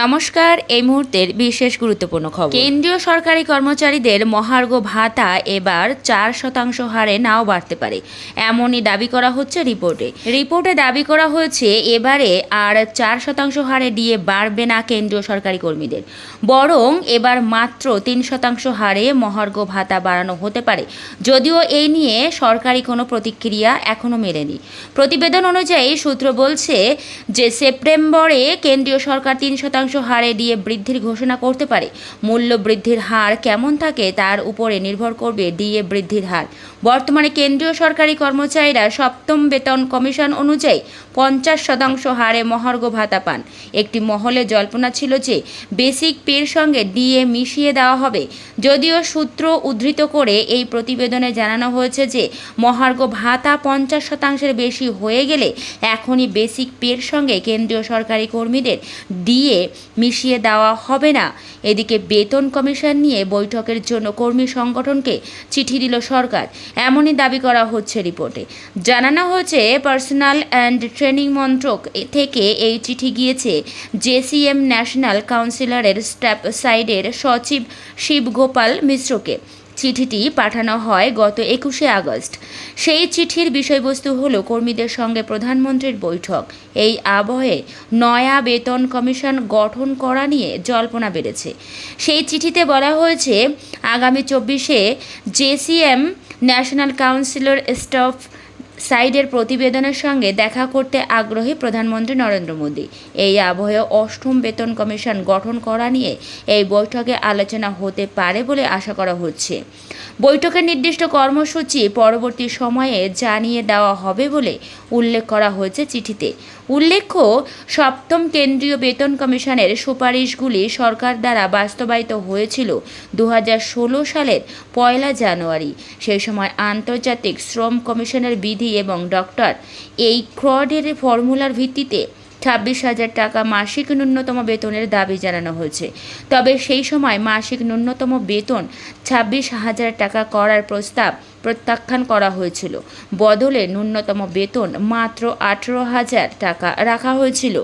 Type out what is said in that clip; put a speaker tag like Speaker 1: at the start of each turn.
Speaker 1: নমস্কার, এই মুহূর্তের বিশেষ গুরুত্বপূর্ণ খবর। কেন্দ্রীয় সরকারি কর্মচারীদের মহার্ঘ ভাতা এবার চার শতাংশ হারে নাও বাড়তে পারে। এমনই দাবি করা হচ্ছে রিপোর্টে। রিপোর্টে দাবি করা হয়েছে, এবারে আর চার শতাংশ হারে দিয়ে বাড়বে না কেন্দ্রীয় সরকারি কর্মীদের। বরং এবার মাত্র তিন শতাংশ হারে মহার্ঘ ভাতা বাড়ানো হতে পারে। যদিও এই নিয়ে সরকারি কোনো প্রতিক্রিয়া এখনও মেলেনি। প্রতিবেদন অনুযায়ী সূত্র বলছে যে, সেপ্টেম্বরে কেন্দ্রীয় সরকার তিন শতাংশ হারে দিয়ে বৃদ্ধির ঘোষণা করতে পারে। মূল্য বৃদ্ধির হার কেমন থাকে তার উপরে নির্ভর করবে ডিএ বৃদ্ধির হার। বর্তমানে কেন্দ্রীয় সরকারি কর্মচারীরা সপ্তম বেতন কমিশন অনুযায়ী পঞ্চাশ শতাংশ হারে মহার্ঘ ভাতা পান। একটি মহলে জল্পনা ছিল যে, বেসিক পের সঙ্গে ডিএ মিশিয়ে দেওয়া হবে। যদিও সূত্র উদ্ধৃত করে এই প্রতিবেদনে জানানো হয়েছে যে, মহার্ঘ ভাতা পঞ্চাশ শতাংশের বেশি হয়ে গেলে এখনই বেসিক পের সঙ্গে কেন্দ্রীয় সরকারি কর্মীদের ডিএ মিশিয়ে দেওয়া হবে না। এদিকে বেতন কমিশন নিয়ে বৈঠকের জন্য কর্মী সংগঠনকে চিঠি দিল সরকার। এমনই দাবি করা হচ্ছে রিপোর্টে। জানানো হয়েছে, পার্সোনাল অ্যান্ড ট্রেনিং মন্ত্রক থেকে এই চিঠি গিয়েছে। জেসিএম ন্যাশনাল কাউন্সিলরের স্ট্যাপ সাইডের সচিব শিবগোপাল মিশ্রকে। চিঠিটি পাঠানো হয় গত একুশে আগস্ট। সেই চিঠির বিষয়বস্তু হলো কর্মীদের সঙ্গে প্রধানমন্ত্রীর বৈঠক। এই আবহে নয়া বেতন কমিশন গঠন করা নিয়ে জল্পনা বেড়েছে। সেই চিঠিতে বলা হয়েছে, আগামী চব্বিশে জেসিএম ন্যাশনাল কাউন্সিলর স্টাফ সাইডের প্রতিবেদনের সঙ্গে দেখা করতে আগ্রহী প্রধানমন্ত্রী নরেন্দ্র মোদী। এই আবহে অষ্টম বেতন কমিশন গঠন করা নিয়ে এই বৈঠকে আলোচনা হতে পারে বলে আশা করা হচ্ছে। বৈঠকের নির্দিষ্ট কর্মসূচি পরবর্তী সময়ে জানিয়ে দেওয়া হবে বলে উল্লেখ করা হয়েছে চিঠিতে। উল্লেখ্য, সপ্তম কেন্দ্রীয় বেতন কমিশনের সুপারিশগুলি সরকার দ্বারা বাস্তবায়িত হয়েছিল দু হাজার ষোলো সালের পয়লা জানুয়ারি। সেই সময় আন্তর্জাতিক শ্রম কমিশনের বিধি এবং ডক্টর, এই ক্রডের ফর্মুলার ভিত্তিতে ছাব্বিশ হাজার টাকা মাসিক ন্যূনতম বেতনের দাবি জানানো হয়েছে। তবে সেই সময় মাসিক ন্যূনতম বেতন ছাব্বিশ হাজার টাকা করার প্রস্তাব প্রত্যাখ্যান করা হয়েছিল। বদলে ন্যূনতম বেতন মাত্র আঠেরো হাজার টাকা রাখা হয়েছিল।